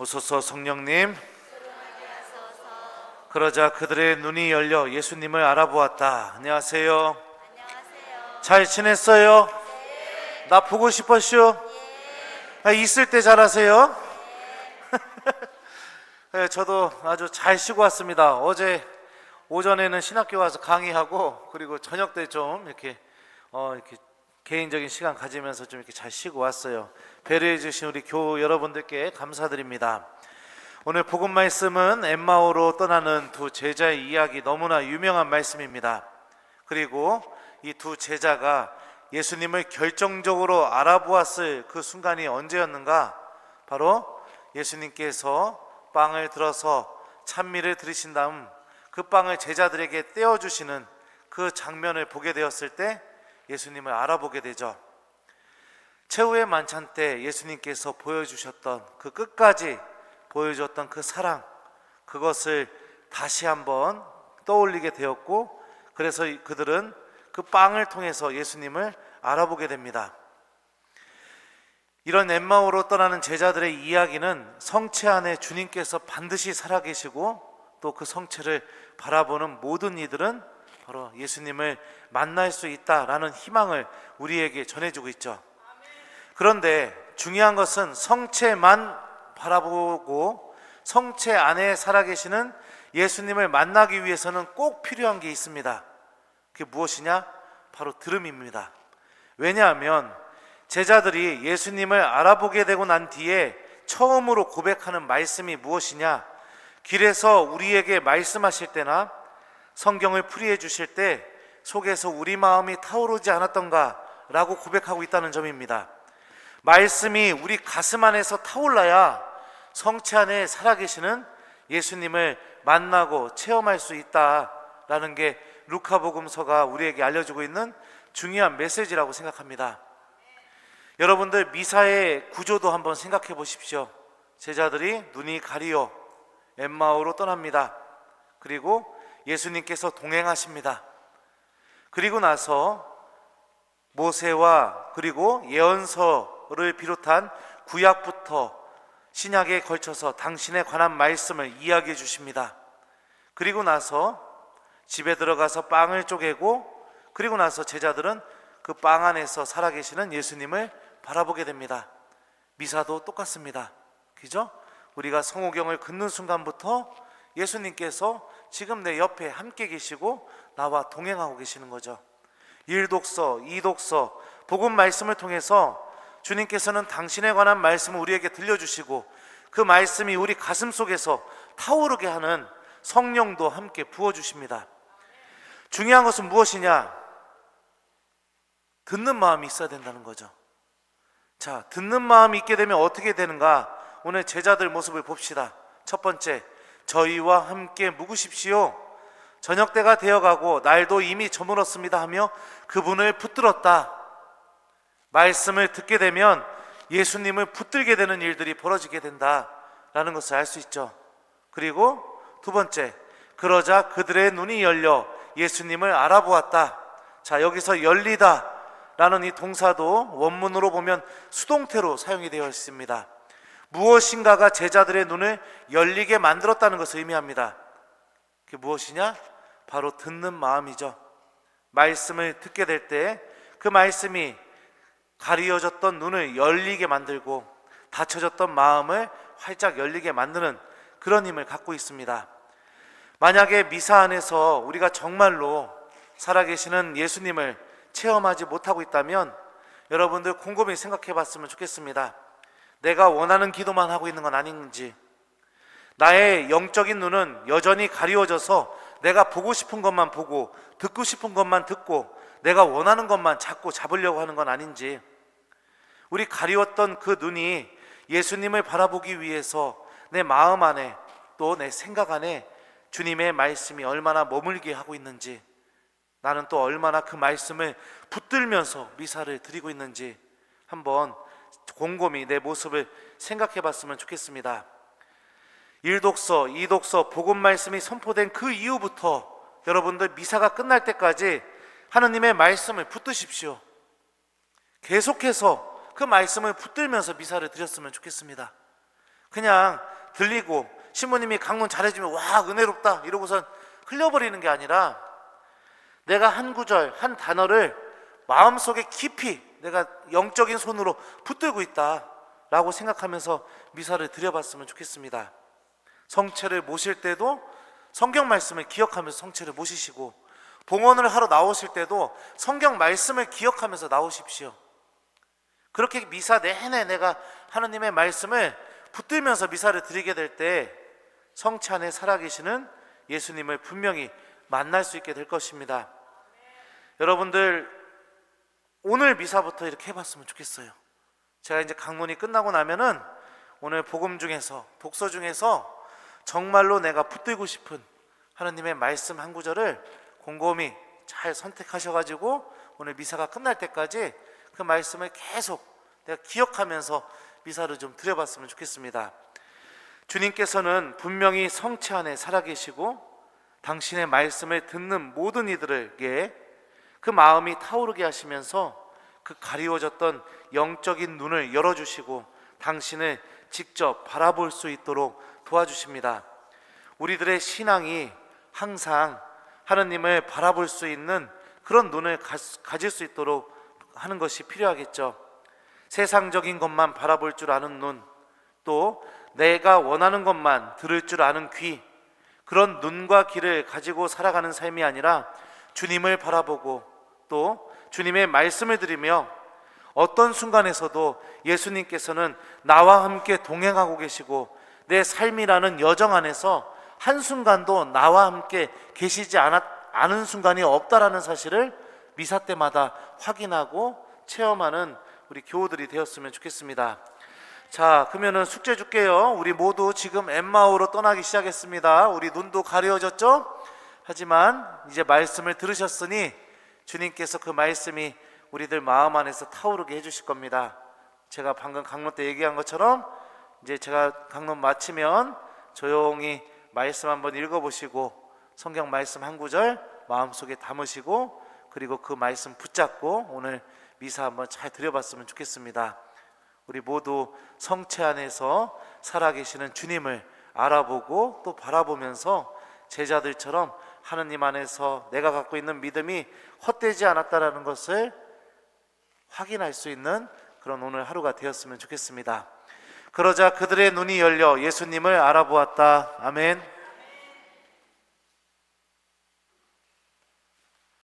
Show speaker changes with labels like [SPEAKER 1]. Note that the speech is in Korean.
[SPEAKER 1] 오소서 성령님. 그러자 그들의 눈이 열려 예수님을 알아보았다. 안녕하세요. 잘 지냈어요? 나 보고 싶었슈? 아, 있을 때 잘하세요? 네, 저도 아주 잘 쉬고 왔습니다. 어제 오전에는 신학교 와서 강의하고 그리고 저녁 때 좀 이렇게 어 이렇게 개인적인 시간 가지면서 좀 이렇게 잘 쉬고 왔어요. 배려해 주신 우리 교 여러분들께 감사드립니다. 오늘 복음 말씀은 엠마오로 떠나는 두 제자의 이야기 너무나 유명한 말씀입니다. 그리고 이 두 제자가 예수님을 결정적으로 알아보았을 그 순간이 언제였는가? 바로 예수님께서 빵을 들어서 찬미를 들으신 다음 그 빵을 제자들에게 떼어 주시는 그 장면을 보게 되었을 때 예수님을 알아보게 되죠. 최후의 만찬 때 예수님께서 보여주셨던 그 끝까지 보여줬던 그 사랑 그것을 다시 한번 떠올리게 되었고 그래서 이- 그들은 그 빵을 통해서 예수님을 알아보게 됩니다. 이런 엠마오로 떠나는 제자들의 이야기는 성체 안에 주님께서 반드시 살아계시고 또 그 성체를 바라보는 모든 이들은 바로 예수님을 만날 수 있다라는 희망을 우리에게 전해주고 있죠. 그런데 중요한 것은 성체만 바라보고 성체 안에 살아계시는 예수님을 만나기 위해서는 꼭 필요한 게 있습니다. 그게 무엇이냐? 바로 들음입니다. 왜냐하면 제자들이 예수님을 알아보게 되고 난 뒤에 처음으로 고백하는 말씀이 무엇이냐? 길에서 우리에게 말씀하실 때나 성경을 풀이해 주실 때 속에서 우리 마음이 타오르지 않았던가라고 고백하고 있다는 점입니다. 말씀이 우리 가슴 안에서 타올라야 성체 안에 살아계시는 예수님을 만나고 체험할 수 있다라는 게 루카복음서가 우리에게 알려주고 있는 중요한 메시지라고 생각합니다. 여러분들 미사의 구조도 한번 생각해 보십시오. 제자들이 눈이 가리어 엠마오로 떠납니다. 그리고 예수님께서 동행하십니다. 그리고 나서 모세와 그리고 예언서를 비롯한 구약부터 신약에 걸쳐서 당신에 관한 말씀을 이야기해 주십니다. 그리고 나서 집에 들어가서 빵을 쪼개고 그리고 나서 제자들은 그 빵 안에서 살아계시는 예수님을 바라보게 됩니다. 미사도 똑같습니다. 그죠? 우리가 성호경을 긋는 순간부터 예수님께서 지금 내 옆에 함께 계시고 나와 동행하고 계시는 거죠. 일독서, 이독서, 복음 말씀을 통해서 주님께서는 당신에 관한 말씀을 우리에게 들려주시고 그 말씀이 우리 가슴 속에서 타오르게 하는 성령도 함께 부어주십니다. 중요한 것은 무엇이냐? 듣는 마음이 있어야 된다는 거죠. 자, 듣는 마음이 있게 되면 어떻게 되는가? 오늘 제자들 모습을 봅시다. 첫 번째, 저희와 함께 묵으십시오. 저녁 때가 되어가고 날도 이미 저물었습니다 하며 그분을 붙들었다. 말씀을 듣게 되면 예수님을 붙들게 되는 일들이 벌어지게 된다라는 것을 알 수 있죠. 그리고 두 번째, 그러자 그들의 눈이 열려 예수님을 알아보았다. 자, 여기서 열리다 라는 이 동사도 원문으로 보면 수동태로 사용이 되어 있습니다. 무엇인가가 제자들의 눈을 열리게 만들었다는 것을 의미합니다. 그게 무엇이냐? 바로 듣는 마음이죠. 말씀을 듣게 될 때 그 말씀이 가리어졌던 눈을 열리게 만들고 닫혀졌던 마음을 활짝 열리게 만드는 그런 힘을 갖고 있습니다. 만약에 미사 안에서 우리가 정말로 살아계시는 예수님을 체험하지 못하고 있다면 여러분들 곰곰이 생각해 봤으면 좋겠습니다. 내가 원하는 기도만 하고 있는 건 아닌지, 나의 영적인 눈은 여전히 가리워져서 내가 보고 싶은 것만 보고 듣고 싶은 것만 듣고 내가 원하는 것만 자꾸 잡으려고 하는 건 아닌지, 우리 가리웠던 그 눈이 예수님을 바라보기 위해서 내 마음 안에 또 내 생각 안에 주님의 말씀이 얼마나 머물게 하고 있는지, 나는 또 얼마나 그 말씀을 붙들면서 미사를 드리고 있는지 한번 곰곰이 내 모습을 생각해 봤으면 좋겠습니다. 일독서, 이독서, 복음 말씀이 선포된 그 이후부터 여러분들 미사가 끝날 때까지 하느님의 말씀을 붙드십시오. 계속해서 그 말씀을 붙들면서 미사를 드렸으면 좋겠습니다. 그냥 들리고 신부님이 강론 잘해주면 와 은혜롭다 이러고선 흘려버리는 게 아니라 내가 한 구절 한 단어를 마음속에 깊이 내가 영적인 손으로 붙들고 있다라고 생각하면서 미사를 드려봤으면 좋겠습니다. 성체를 모실 때도 성경 말씀을 기억하면서 성체를 모시시고 봉헌을 하러 나오실 때도 성경 말씀을 기억하면서 나오십시오. 그렇게 미사 내내 내가 하나님의 말씀을 붙들면서 미사를 드리게 될 때 성체 안에 살아계시는 예수님을 분명히 만날 수 있게 될 것입니다. 여러분들 오늘 미사부터 이렇게 해봤으면 좋겠어요. 제가 이제 강론이 끝나고 나면은 오늘 복음 중에서 독서 중에서 정말로 내가 붙들고 싶은 하나님의 말씀 한 구절을 곰곰이 잘 선택하셔가지고 오늘 미사가 끝날 때까지 그 말씀을 계속 내가 기억하면서 미사를 좀 드려봤으면 좋겠습니다. 주님께서는 분명히 성체 안에 살아계시고 당신의 말씀을 듣는 모든 이들에게 그 마음이 타오르게 하시면서 그 가리워졌던 영적인 눈을 열어주시고 당신을 직접 바라볼 수 있도록 도와주십니다. 우리들의 신앙이 항상 하나님을 바라볼 수 있는 그런 눈을 가, 가질 수 있도록 하는 것이 필요하겠죠. 세상적인 것만 바라볼 줄 아는 눈, 또 내가 원하는 것만 들을 줄 아는 귀, 그런 눈과 귀를 가지고 살아가는 삶이 아니라 주님을 바라보고 또 주님의 말씀을 드리며 어떤 순간에서도 예수님께서는 나와 함께 동행하고 계시고 내 삶이라는 여정 안에서 한순간도 나와 함께 계시지 않았, 않은 순간이 없다라는 사실을 미사 때마다 확인하고 체험하는 우리 교우들이 되었으면 좋겠습니다. 자, 그러면은 숙제 줄게요. 우리 모두 지금 엠마오로 떠나기 시작했습니다. 우리 눈도 가려졌죠? 하지만 이제 말씀을 들으셨으니 주님께서 그 말씀이 우리들 마음 안에서 타오르게 해주실 겁니다. 제가 방금 강론 때 얘기한 것처럼 이제 제가 강론 마치면 조용히 말씀 한번 읽어보시고 성경 말씀 한 구절 마음속에 담으시고 그리고 그 말씀 붙잡고 오늘 미사 한번 잘 드려봤으면 좋겠습니다. 우리 모두 성체 안에서 살아계시는 주님을 알아보고 또 바라보면서 제자들처럼 하느님 안에서 내가 갖고 있는 믿음이 헛되지 않았다라는 것을 확인할 수 있는 그런 오늘 하루가 되었으면 좋겠습니다. 그러자 그들의 눈이 열려 예수님을 알아보았다. 아멘.